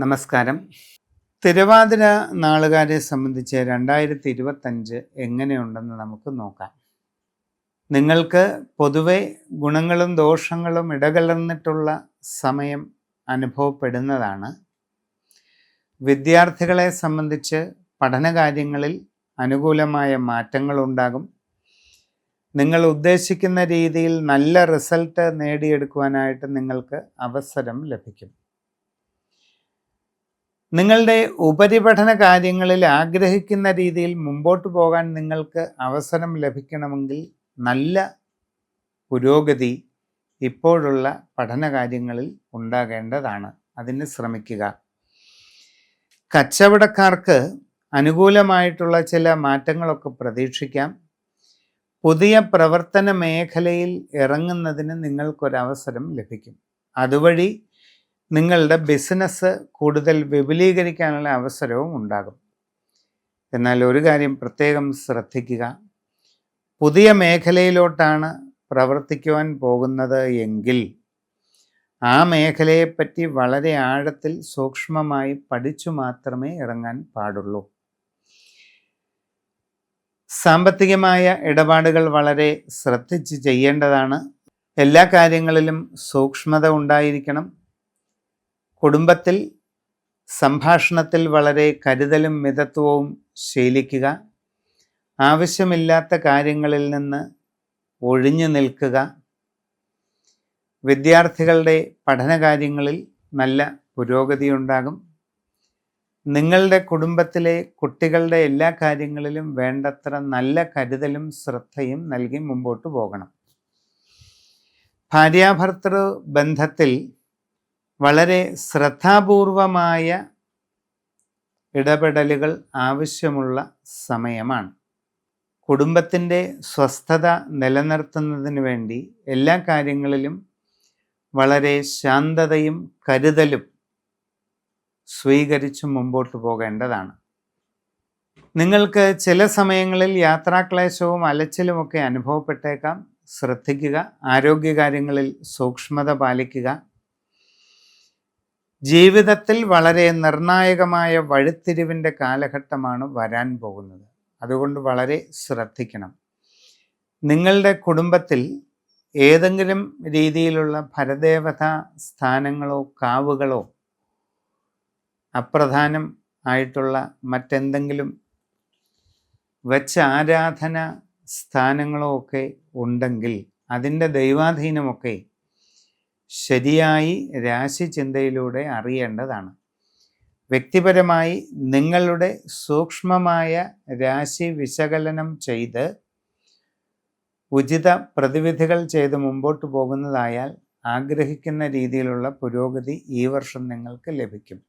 നമസ്കാരം. തിരുവാതിര നാളുകാരെ സംബന്ധിച്ച് രണ്ടായിരത്തി ഇരുപത്തഞ്ച് എങ്ങനെയുണ്ടെന്ന് നമുക്ക് നോക്കാം. നിങ്ങൾക്ക് പൊതുവെ ഗുണങ്ങളും ദോഷങ്ങളും ഇടകലർന്നിട്ടുള്ള സമയം അനുഭവപ്പെടുന്നതാണ്. വിദ്യാർത്ഥികളെ സംബന്ധിച്ച് പഠനകാര്യങ്ങളിൽ അനുകൂലമായ മാറ്റങ്ങളുണ്ടാകും. നിങ്ങൾ ഉദ്ദേശിക്കുന്ന രീതിയിൽ നല്ല റിസൾട്ട് നേടിയെടുക്കുവാനായിട്ട് നിങ്ങൾക്ക് അവസരം ലഭിക്കും. നിങ്ങളുടെ ഉപരിപഠന കാര്യങ്ങളിൽ ആഗ്രഹിക്കുന്ന രീതിയിൽ മുമ്പോട്ട് പോകാൻ നിങ്ങൾക്ക് അവസരം ലഭിക്കണമെങ്കിൽ നല്ല പുരോഗതി ഇപ്പോഴുള്ള പഠന കാര്യങ്ങളിൽ ഉണ്ടാകേണ്ടതാണ്. അതിന് ശ്രമിക്കുക. കച്ചവടക്കാർക്ക് അനുകൂലമായിട്ടുള്ള ചില മാറ്റങ്ങളൊക്കെ പ്രതീക്ഷിക്കാം. പുതിയ പ്രവർത്തന മേഖലയിൽ ഇറങ്ങുന്നതിന് നിങ്ങൾക്കൊരവസരം ലഭിക്കും. അതുവഴി നിങ്ങളുടെ ബിസിനസ് കൂടുതൽ വിപുലീകരിക്കാനുള്ള അവസരവും ഉണ്ടാകും. എന്നാൽ ഒരു കാര്യം പ്രത്യേകം ശ്രദ്ധിക്കുക. പുതിയ മേഖലയിലോട്ടാണ് പ്രവർത്തിക്കുവാൻ പോകുന്നത് എങ്കിൽ ആ മേഖലയെപ്പറ്റി വളരെ ആഴത്തിൽ സൂക്ഷ്മമായി പഠിച്ചു മാത്രമേ ഇറങ്ങാൻ പാടുള്ളൂ. സാമ്പത്തികമായ ഇടപാടുകൾ വളരെ ശ്രദ്ധിച്ച് ചെയ്യേണ്ടതാണ്. എല്ലാ കാര്യങ്ങളിലും സൂക്ഷ്മത ഉണ്ടായിരിക്കണം. കുടുംബത്തിൽ സംഭാഷണത്തിൽ വളരെ കരുതലും മിതത്വവും ശീലിക്കുക ആവശ്യമില്ലാത്ത കാര്യങ്ങളിൽ നിന്ന് ഒഴിഞ്ഞു നിൽക്കുക വിദ്യാർത്ഥികളുടെ പഠനകാര്യങ്ങളിൽ നല്ല പുരോഗതി ഉണ്ടാകും നിങ്ങളുടെ കുടുംബത്തിലെ കുട്ടികളുടെ എല്ലാ കാര്യങ്ങളിലും വേണ്ടത്ര നല്ല കരുതലും ശ്രദ്ധയും നൽകി മുമ്പോട്ട് പോകണം. ഭാര്യാഭർത്തൃ ബന്ധത്തിൽ വളരെ ശ്രദ്ധാപൂർവമായ ഇടപെടലുകൾ ആവശ്യമുള്ള സമയമാണ്. കുടുംബത്തിന്റെ സ്വസ്ഥത നിലനിർത്തുന്നതിന് വേണ്ടി എല്ലാ കാര്യങ്ങളിലും വളരെ ശാന്തതയും കരുതലും സ്വീകരിച്ച് മുമ്പോട്ട് പോകേണ്ടതാണ്. നിങ്ങൾക്ക് ചില സമയങ്ങളിൽ യാത്രാക്ലേശവും അലച്ചിലുമൊക്കെ അനുഭവപ്പെട്ടേക്കാം. ശ്രദ്ധിക്കുക ആരോഗ്യകാര്യങ്ങളിൽ സൂക്ഷ്മത പാലിക്കുക. ജീവിതത്തിൽ വളരെ നിർണായകമായ വഴിത്തിരിവിന്റെ കാലഘട്ടമാണ് വരാൻ പോകുന്നത്. അതുകൊണ്ട് വളരെ ശ്രദ്ധിക്കണം. നിങ്ങളുടെ കുടുംബത്തിൽ ഏതെങ്കിലും രീതിയിലുള്ള ഭരദേവത സ്ഥാനങ്ങളോ കാവുകളോ അപ്രധാനം ആയിട്ടുള്ള മറ്റെന്തെങ്കിലും വെച്ച ആരാധന സ്ഥാനങ്ങളോ ഒക്കെ ഉണ്ടെങ്കിൽ അതിന്റെ ദൈവാധീനമൊക്കെ ശരിയായി രാശി ചിന്തയിലൂടെ അറിയേണ്ടതാണ്. വ്യക്തിപരമായി നിങ്ങളുടെ സൂക്ഷ്മമായ രാശി വിശകലനം ചെയ്ത് ഉചിത പ്രതിവിധികൾ ചെയ്ത് മുമ്പോട്ട് പോകുന്നതായാൽ ആഗ്രഹിക്കുന്ന രീതിയിലുള്ള പുരോഗതി ഈ വർഷം നിങ്ങൾക്ക് ലഭിക്കും.